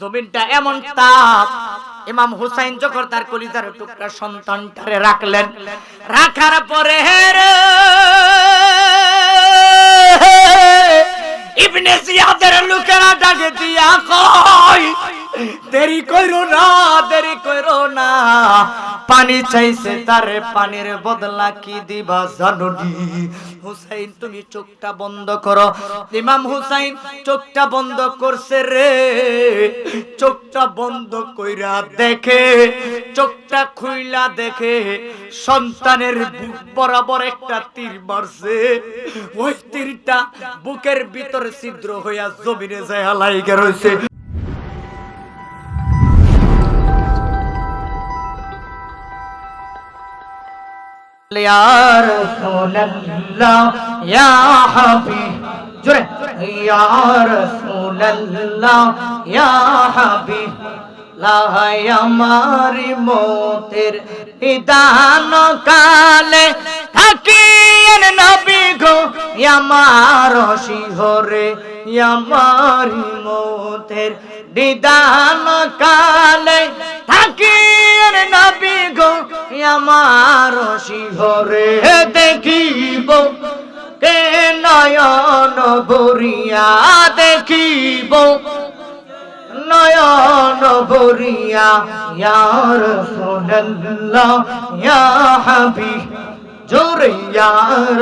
জমিনটা এমন তাপ, ইমাম হুসাইন যখন তার কলিজার টুকরা সন্তানটারে রাখলেন, রাখার পরে ইবনে সিয়াদের লোকেরা ডাকে দিয়া কয় দেরি কইরো না, দেরি কইরো না। পানি চাইছে তারে পানির বদলা কি দিবা জানুনি। হুসাইন, তুমি চোখটা বন্ধ করো। ইমাম হুসাইন, চোখটা বন্ধ করছে রে। চোখটা বন্ধ কইরা দেখে, চোখটা খুইলা দেখে সন্তানের বুক বরাবর একটা তীর মারছে। ওই তীরটা বুকের ভিতরে ছিদ্র হইয়া জমিনে যায় লাইগা রইছে। ইয়ার সোল্লাহ ইয়া হাবি জোরে ইয়ার সোল্লাহ ইয়া হাবি লাহাই আমার মতের বিধান কালে থাকিয়েন নবী গো আমার শিহরে আমার মতের বিধান কালে থাকি শিহরে দেখিব কে নয়ন ভরিয়া, দেখিব নয়ন ভরিয়া ইয়ার রাসূলুল্লাহ, ইয়া হাবিব, জোরে ইয়া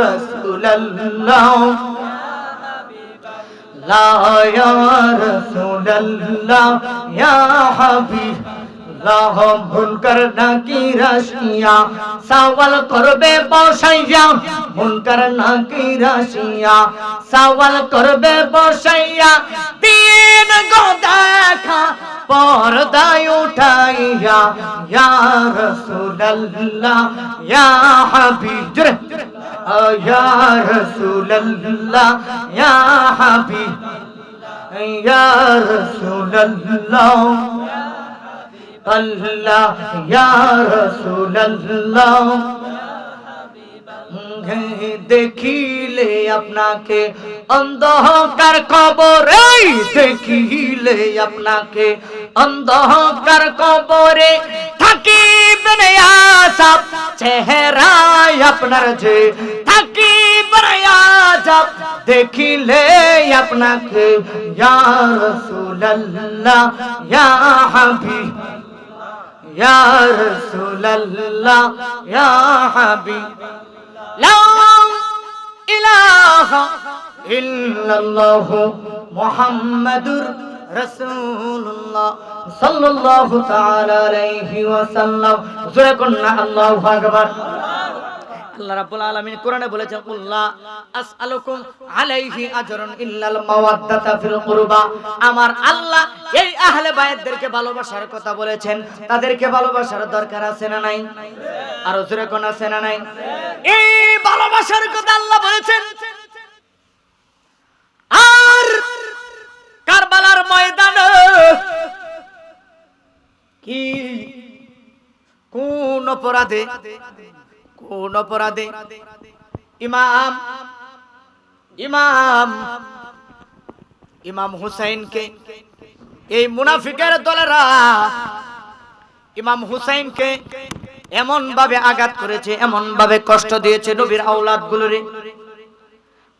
রাসূলুল্লাহ। লা ইয়া রাসূলুল্লাহ, ইয়া হাবিব লাহ মুনকার নাকি রাশিয়া? সওয়াল করবে বসাইয়া, মুনকার নাকি রাশিয়া? সওয়াল করবে বসাইয়া, দিন গো দেখা, পর্দায় উঠাইয়া, ইয়া রাসূলুল্লাহ, ইয়া হাবিব, জোরে, ইয়া রাসূলুল্লাহ, ইয়া হাবিব, ইয়া রাসূলুল্লাহ। আল্লাহ, ইয়া রাসূলুল্লাহ। দেখিলে আপনাকে, অন্ধকার কবরে দেখিলে আপনাকে, অন্ধকার কবরে থাকিবেন আসাব চেহারায় আপনার যে থাকিবেন আসাব দেখিলে আপনাকে, ইয়া রাসূলুল্লাহ, ইয়া হাবিব। ইয়া রাসূলুল্লাহ, ইয়া হাবিব লা ইলাহা ইল্লাল্লাহ মুহাম্মাদুর রাসূলুল্লাহ সাল্লাল্লাহু তাআলা আলাইহি ওয়াসাল্লাম। জোরে কন্না আল্লাহু আকবার। আল্লাহ রাব্বুল আলামিন কোরআনে আসআলুকুম আলাইহি ইল্লাল মাওয়াদ্দাতা ফিল কুরবা। আমার আল্লাহ এই আহলে বায়াতদেরকে ভালোবাসার কথা বলেছেন। তাদেরকে ভালোবাসার দরকার আছে না নাই? আর জোরে কোন আছে না নাই? এই ভালোবাসার কথা আল্লাহ বলেছেন। আর কারবালার ময়দানে কি কোন অপরাধে কোন অপরাধে? ইমাম ইমাম ইমাম হুসাইনকে, এই মুনাফিকের দলেরা ইমাম হুসাইনকে এমন ভাবে আঘাত করেছে এমন ভাবে কষ্ট দিয়েছে নবীর আওলাদ গুলোরে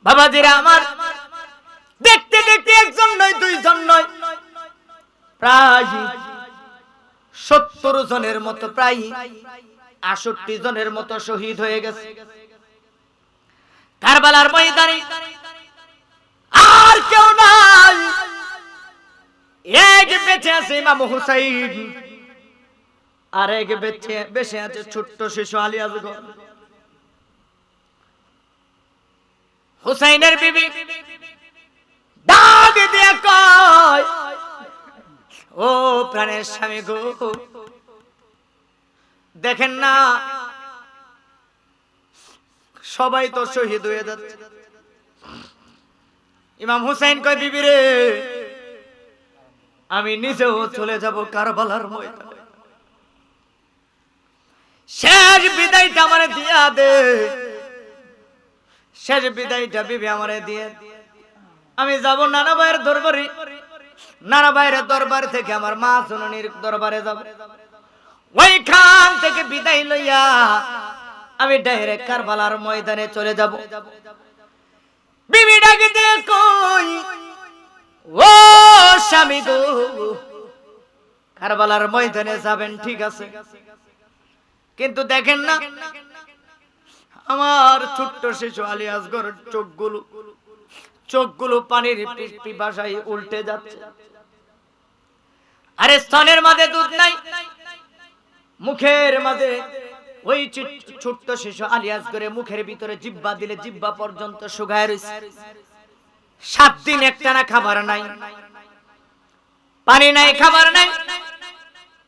বাবাজিরা আমার, দেখতে দেখতে একজন নয়, দুইজন নয়, প্রায় সত্তর জনের মতো, প্রায় আষট্টি জনের মতো শহীদ হয়ে গেছে। কারবালার ময়দানে আর কেউ নাই। এক বেঁচে আছে ইমাম হুসাইন আর এক বেঁচে বেঁচে আছে ছোট্ট শিশু আলী আজগর। হুসাইনের বিবি ডাক দিয়ে কয়, ও প্রাণের স্বামী গো দেখেন না। সবাই তো শহীদ হয়ে যাচ্ছে। ইমাম হুসাইন কয়, বিবি রে, আমি নিজেও চলে যাব কারবালার ময়দানে। শেষ বিদায়টা আমারে দিয়া দে। শেষ বিদায়টা বিবি আমারে দিয়ে আমি যাব নানা ভাইয়ের দরবারে। নানা বাইরের দরবার থেকে আমার মা জননীর দরবারে যাব। ওইখান থেকে বিদায় লইয়া আমি ডাইরেক্ট কারবালার ময়দানে চলে যাব। বিবি ডাকে কই? ও স্বামী গো, কারবালার ময়দানে যাবেন, ঠিক আছে। কিন্তু দেখেন না, আমার ছোট্ট শিশু আলী আসগর চোখগুলো চোখগুলো পানির পিপাসায় উল্টে যাচ্ছে। আরে স্তনের মাঝে দুধ নাই। মুখের মাঝে ওই ছোট্ট শিশু আলিয়াস করে মুখের ভিতরে জিব্বা দিলে জিব্বা পর্যন্ত শুকায় রয়েছে সাত দিন একটানা খাবার নাই। পানি নাই, খাবার নাই।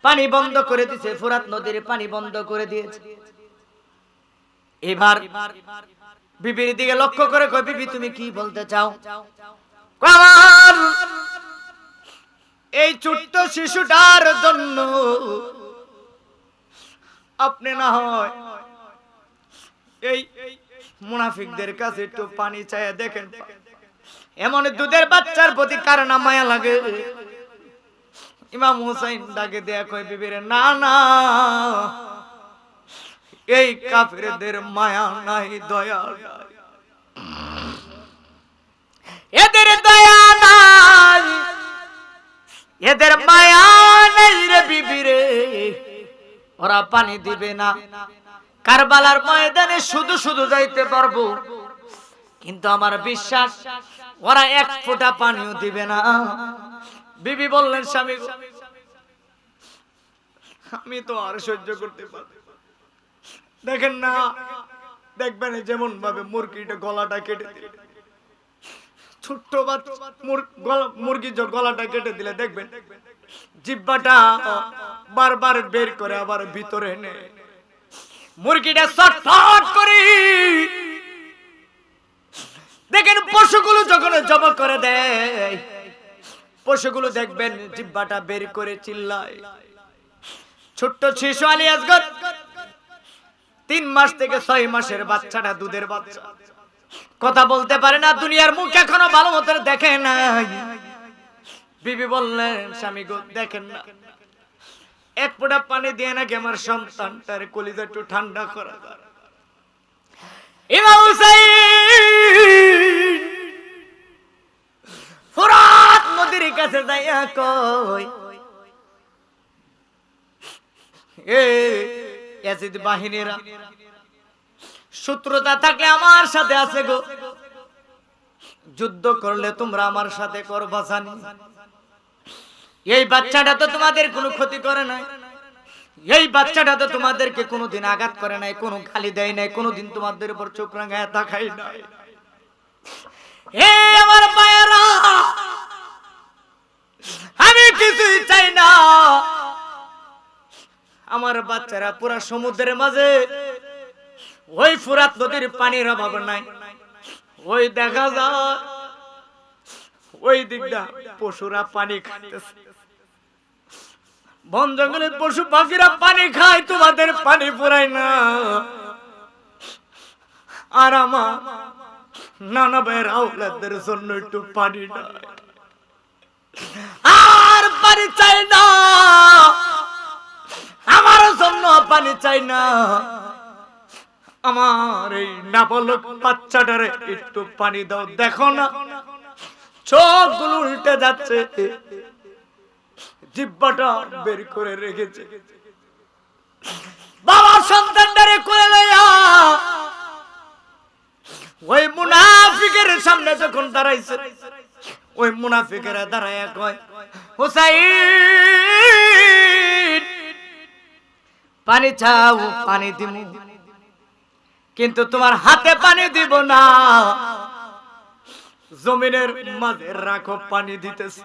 পানি বন্ধ করে দিয়েছে ফুরাত নদীর পানি বন্ধ করে দিয়েছে। এবার বিবির দিকে লক্ষ্য করে কই বিবি, তুমি কি বলতে চাও? এই ছোট্ট শিশুটার জন্য আপনি না হয়। এই মুনাফিকদের কাছে একটু পানি চাইয়া দেখেন। এমন দুধের বাচ্চার প্রতি কার না মায়া লাগে? ইমাম হুসাইন ডাকে দেয়া কই বিবিরে, না না। এই কাফেরদের মায়া নাই দয়া এদের দয়া নাই। এদের মায়া ওরা পানি দিবে না। কারবালার ময়দানে শুধু শুধু যাইতে পারব। কিন্তু আমার বিশ্বাস, ওরা এক ফোঁটা পানিও দিবে না। বিবি বললেন, স্বামী আমি তো আর সহ্য করতে পারি। দেখেন না, দেখবেন যেমন ভাবে মুরগিটা গলাটা কেটে ছোট্ট বাচ্চা মুর- গলা- মুরগির গলাটা কেটে দিলে দেখবেন দেখবেন জিব্বাটা বারবার বের করে আবার ভিতরে এনে মুরগিটা চটফট করে। দেখেন পশুগুলো যখন জমা করে দেয়, পশুগুলো দেখবেন জিব্বাটা বের করে চিল্লায়। ছোট্ট শিশু আলী আসগর তিন মাস থেকে ছয় মাসের বাচ্চাটা দুধের বাচ্চা। কথা বলতে পারে না, দুনিয়ার মুখ এখনও ভালো মতো দেখে নাই। বিবি বললেন, স্বামী গো, দেখেন না এক ফোঁটা পানি দিয়ে নাকি আমার সন্তানটার কলিজা একটু ঠান্ডা করা। ইমাম নদীর কাছে থাকলে আমার সাথে আছে গো যুদ্ধ করলে তোমরা আমার সাথে করবা জানি। এই বাচ্চাটা তো তোমাদের কোনো ক্ষতি করে নাই। এই বাচ্চাটা তো তোমাদেরকে কোনোদিন আঘাত করে নাই, কোনো খালি দেয় নাই, কোনোদিন তোমাদের উপর চোখ রাঙায় তাকাই নাই। আমার মায়েরা, আমি কিছুই চাই না। আমার বাচ্চারা পুরা সমুদ্রের মাঝে, ওই ফুরাত নদীর পানির অভাব নাই। ওই দেখা যায় ওই দিকটা পশুরা পানি খাইতেছে। বন জঙ্গলে পশু পাখিরা পানি খায়, তোমাদের পানি পুরাই না। আর আমার নানা ভাইয়ের আউলাদের জন্য একটু পানি আর পানি চাই না। আমার জন্য পানি চাই না। আমার এই নাবালক বাচ্চাটারে একটু পানি দাও, দেখো না। চোখগুলো উল্টে যাচ্ছে। জিব্বাটা বের করে রেখেছে। বাবা সন্তানটারে কোলে লইয়া ওই মুনাফিকের সামনে যখন দাঁড়াইছে, ওই মুনাফিকেরা দাঁড়ায় কয়, হুসাইন, পানি চাও, পানি দিব কিন্তু তোমার হাতে পানি দিব না। জমিনের মাঝে রাখো পানি দিতেছে।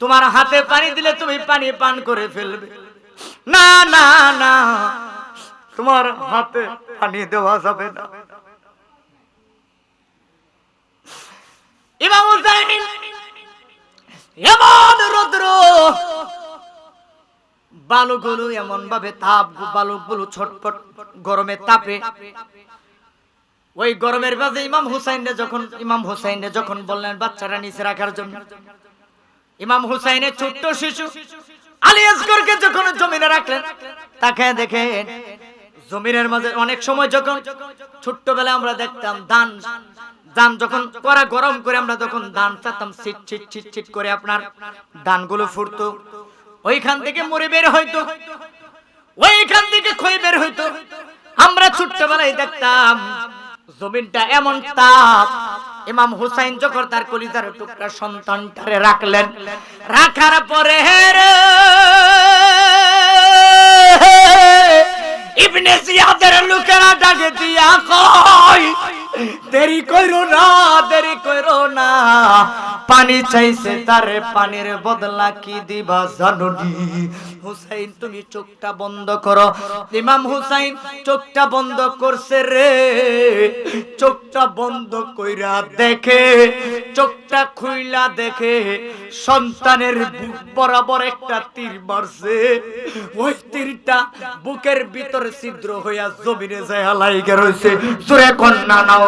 তোমার হাতে পানি দিলে তুমি পানি পান করে ফেলবে। না না না, তোমার হাতে পানি দেওয়া যাবে না। এমন রুদ্র। বালুগুলো এমন ভাবে তাপ, বালুগুলো ছটফট গরমে তাপে। ওই গরমের মাঝে ইমাম হুসাইন যখন, ইমাম হুসাইন যখন বললেন বাচ্চারা নিচে রাখার জন্য, ইমাম হুসাইনের ছোট্ট শিশু আলী আসগরকে যখন জমিনে রাখলেন, তাকে দেখেন জমিনের মাঝে অনেক সময় যখন ছোট্টবেলায় আমরা দেখতাম ধান ধান যখন করা গরম করে আমরা যখন ধান চাতাম, ছিট ছিট ছিট ছিট করে আপনার ধানগুলো ফুটতো। ওইখান থেকে মরে বের হইতো। ওইখান থেকে খই বের হইতো। আমরা ছোট্টবেলায় দেখতাম, জমিনটা এমন তাপ। ইমাম হুসাইন যখন তার কলিজার টুকরা সন্তানটারে রাখলেন, রাখার পরে ইবনে জিয়াদের লোকেরা ডাকে দিয়া কয় দেরি কইরো না, দেরি কইরো না। পানি চাইছে তারে পানির বদলা কি দিবা জানুনি। হুসাইন, তুমি চোখটা বন্ধ করো। ইমাম হুসাইন, চোখটা বন্ধ করছে রে। চোখটা বন্ধ কইরা দেখে, চোখটা খুইলা দেখে সন্তানের বুক বরাবর একটা তীর মারছে। ওই তীরটা বুকের ভিতর ছিদ্র হইয়া জমিনে যায় লাইগে রইছে। জোরে কন্যা নাউজুবিল্লাহ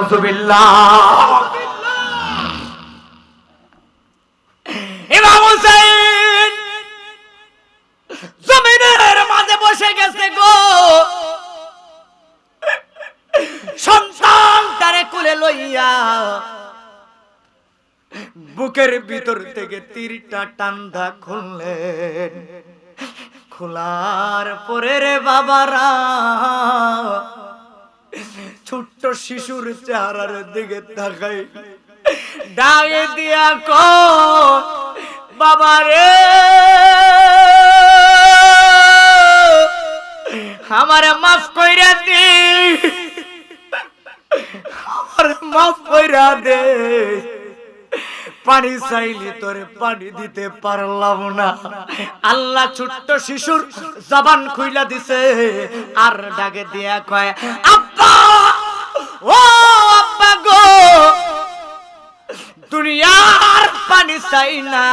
জমিনের মাঝে বসে গেছে গো। সন্তান তারে কুলে লইয়া বুকের ভিতর থেকে তীরটা টান্দা খুললেন। খোলার পরে রে বাবারা ছোট্ট শিশুর চেহারার দিকে তাকাই। ডাকে দিয়া ক, বাবা রে। আমারে মাফ কইরা দি। আমারে মাফ কইরা দে। পানি চাইলি তোরে পানি দিতে পারলাম না। আল্লাহ ছোট্ট শিশুর জবান খুইলা দিছে। আর ডাকে দিয়া কয় ও আব্বা গো, দুনিয়ার পানি চাই না।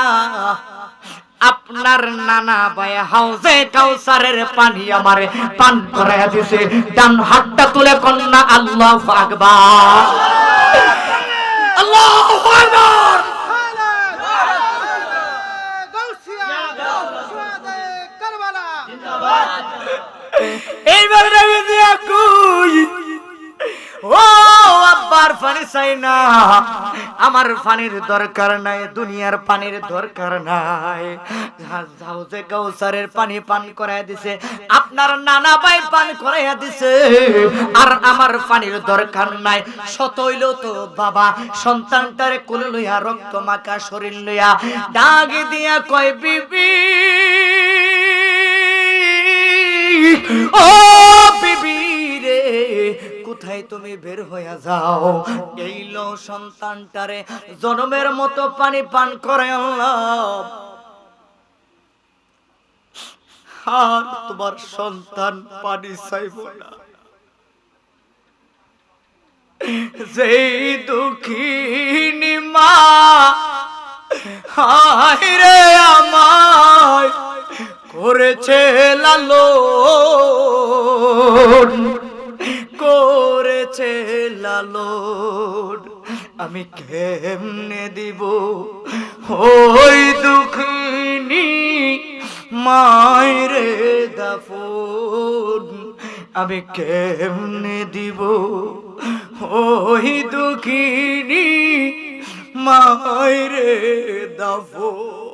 আপনার নানা ভাই হাউজে কাউসারের পানি আমার পান করাইয়া দিছে। ডান হাতটা তুলে কন্যা, আল্লাহ আকবার। আল্লাহ আকবার এইবার ডাকে দিয়া কই ও আব্বার পানি চাই না। আমার পানির দরকার নাই, দুনিয়ার পানির দরকার নাই। হাউজে কাউসারের পানি পান করাই দিছে, আপনার নানা ভাই পান করাইয়া দিছে। আর আমার পানির দরকার নাই, সতইল তো বাবা, সন্তানটারে কোলে লইয়া, রক্ত মাখা শরীর লইয়া ডাগে দিয়া কয়, বিবি, ও বিবি রে কোথায় তুমি বের হইয়া যাও? এই লো সন্তানটারে জনমের মতো পানি পান করে আনলাম আর তোমার সন্তান পানি চাইব না। যেই দুঃখিনী মা আমায় করেছে লালো করেছে লালন। আমি কেমনে দিব? ওই দুঃখিনী মায়রে দাফন। আমি কেমনে দিব? ওই দুঃখিনী মায়রে দাফন।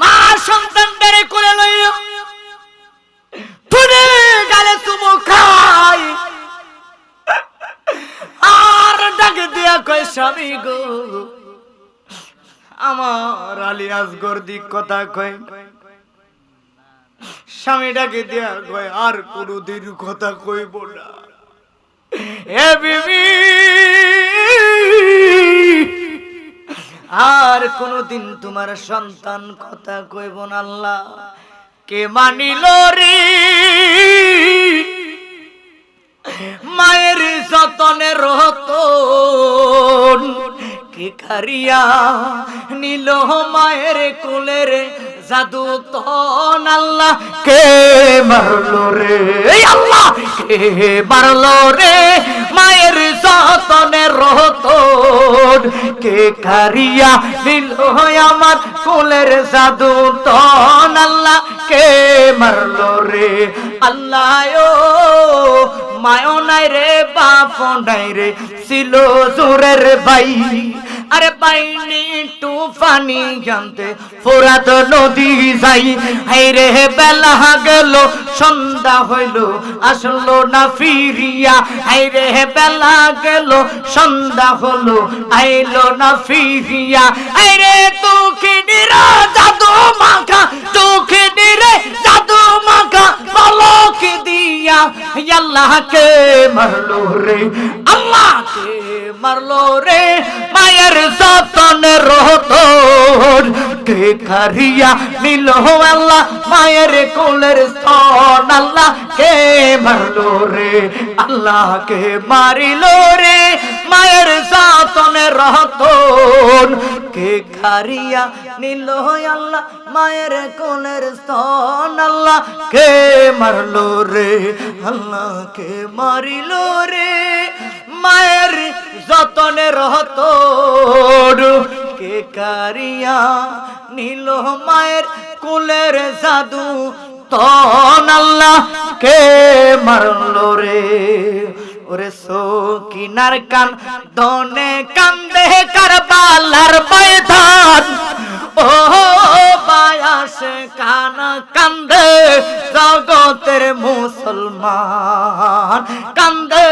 মা সন্তানটারে করে লইল তুলে গালে তুমো খাই আর ডাকে দিয়া কয় স্বামী গো। আমার আলী আসগর দিক কথা কয়। স্বামী ডাকে দিয়া কয়, আর কোনদিন কথা কইব না। এ বিবি, আর কোনদিন তোমার সন্তান কথা কইব না আল্লাহ। কে মানিল রে? মায়ের যতনে রতন কে কারিয়া নিল মায়ের কোলের জাদু তন আল্লাহ, কে মারলো রে? আল্লাহ, কে মারলো রে? মায়ের যতনে রতন কে কারিয়া দিল আমার কুলের জাদু তন আল্লাহ, কে মারলো রে? আল্লাহ ও মায়ও নাই রে, বাপ নাই রে, ছিল জোরের ভাই আরে পাইনি তুফানি জানতে, ফোরাত নদী যাই। হাই রে, বেলা গেল, সন্ধ্যা হইল, আসলো না ফিরিয়া। হাই রে, বেলা গেল, সন্ধ্যা হলো, আইলো না ফিরিয়া। হাই রে তুখিনিরা জাদু মাখা তুখিনিরে জাদু মাখা পলক দিয়া। আল্লাহকে মারলো রে মারলো রে, মায়ের যতন রহতন কে কারিয়া নিল আল্লাহ, মায়ের কোলের স্তন আল্লাহ কে মারলো রে? আল্লাহ কে মারিল রে, মায়ের যতন রহতন কে কারিয়া নিল আল্লাহ, মায়ের কোলের স্তন আল্লাহ কে মারলো রে? আল্লাহ কে মারিল রে, মায়ের যতনে রহত কে কারিয়া নীল মায়ের কুলের জাদু তন আল্লাহ কে মারলো রে? ওরে কিনার কান দনে কান্দে কারবালার ময়দান। ও বায়াস কান কান্দে জগতের মুসলমান, কান্দে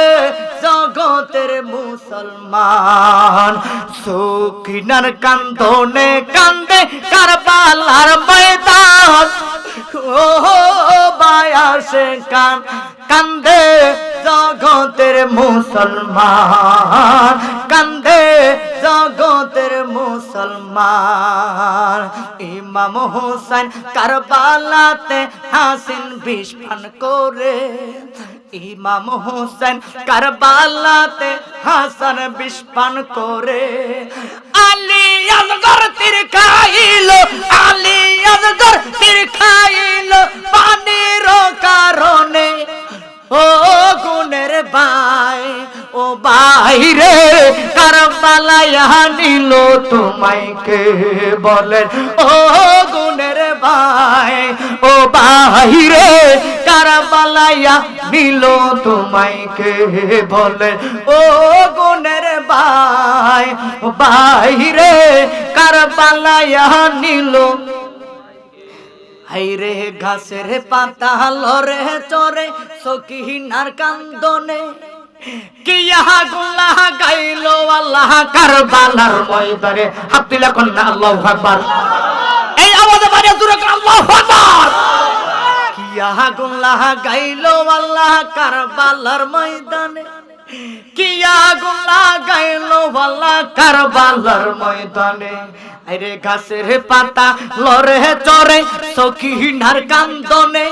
জগতের মুসলমান। সকিনার কান্দনে কান্দে কারবালার ময়দান। ও বায়াস কান, কান্দে জগতের মুসলমান, কান্দে জগতের মুসলমান। ইমাম হোসেন কারবালাতে হাসিন বিস্ফান করে। ইমাম হোসেন কারবালাতে হাসান বিস্ফান করে। আলী আলী পানির কারণে। ও গুণের ভাই, ও বাইরে কারবালায়া নিল তোমায় কে বলেন ও গুণের ভাই, ও বাইরে কারবালায়া নিল তোমায় কে বলেন ও গুণের ও বাইরে কারবালায়া নিল হাইরে ঘাসের পাতা লরে চরে, সকিনার কান্দনে। গাইলো আল্লাহ কারবালার ময়দানে। হাত দিলা কন্যা আল্লাহু আকবার। এই আওয়াজে বাড়িয়ে দূরে আল্লাহু আকবার। কিয়া গুল্লাহ গাইলো আল্লাহ কারবালার ময়দানে। কিয়া গুল্লাহ গাইলো আল্লাহ কারবালার ময়দানে। আরে গাছের পাতা লরে চরে সখিনার কান্দনে।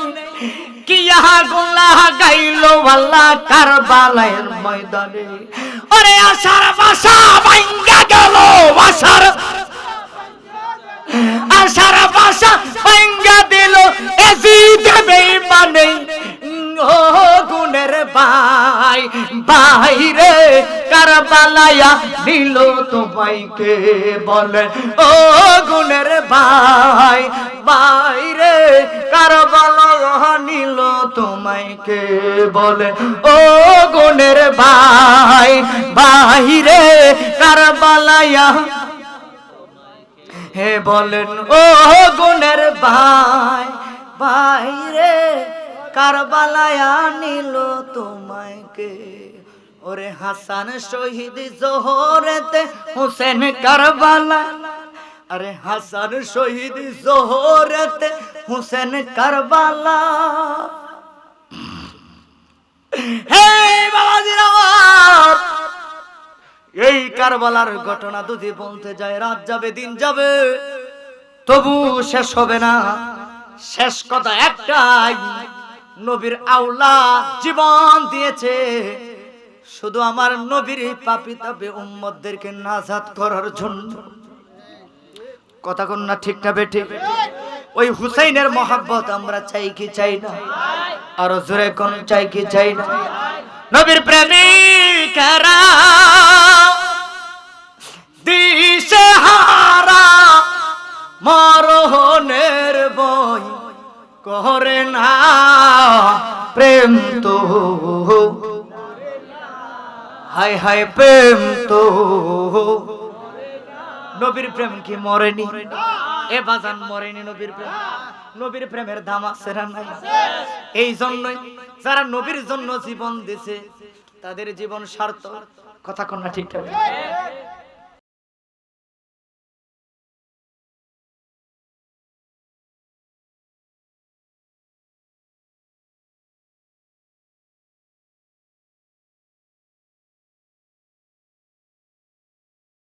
কিয়া গুল্লাহ গাইলো আল্লাহ কারবালার ময়দানে। ওরে আশার বাসা ভাঙ্গা গেল আশার আশার বাসা ভাঙ্গা দিল এজিদ বেঈমানে ও গুণের ভাই ভাই রে, কারবালায়া দিল তোমাইকে বলে। ও গুণের ভাই ভাই রে, কারবালায়া নিল তোমাইকে বলে। ও গুণের ভাই ভাই রে, কারবালায়া হে বলেন, ও গুণের ভাই ভাই কারবালায়া নিল তোমাকে। ওরে হাসান শহীদ জোহরেতে হোসেন কারবালা। আরে হাসান শহীদ জোহরেতে হোসেন কারবালা। হে বাবাজির এই কারবালার ঘটনা যদি বলতে যায়, রাত যাবে, দিন যাবে, তবু শেষ হবে না। শেষ কথা একটাই নবীর আওলা জীবন দিয়েছে। শুধু আমার নবীর পাপি তাপে উম্মতদেরকে নাজাত করার জন্য। কথা কোন না ঠিক না ওই হুসাইনের মহাব্বত আমরা চাই কি চাই না? আরও জোরে কোন চাই কি চাই না? নবীর প্রেমিকেরা দিশে মরহনের বই করে না। প্রেম তো, হায় হায় প্রেম তো। নবীর প্রেম কি মরেনি? এ বাজান মরেনি নবীর প্রেম। নবীর প্রেমের দাম আছে নাই? এই জন্যই যারা নবীর জন্য জীবন দিছে, তাদের জীবন সার্থক। কথা কোন না ঠিক?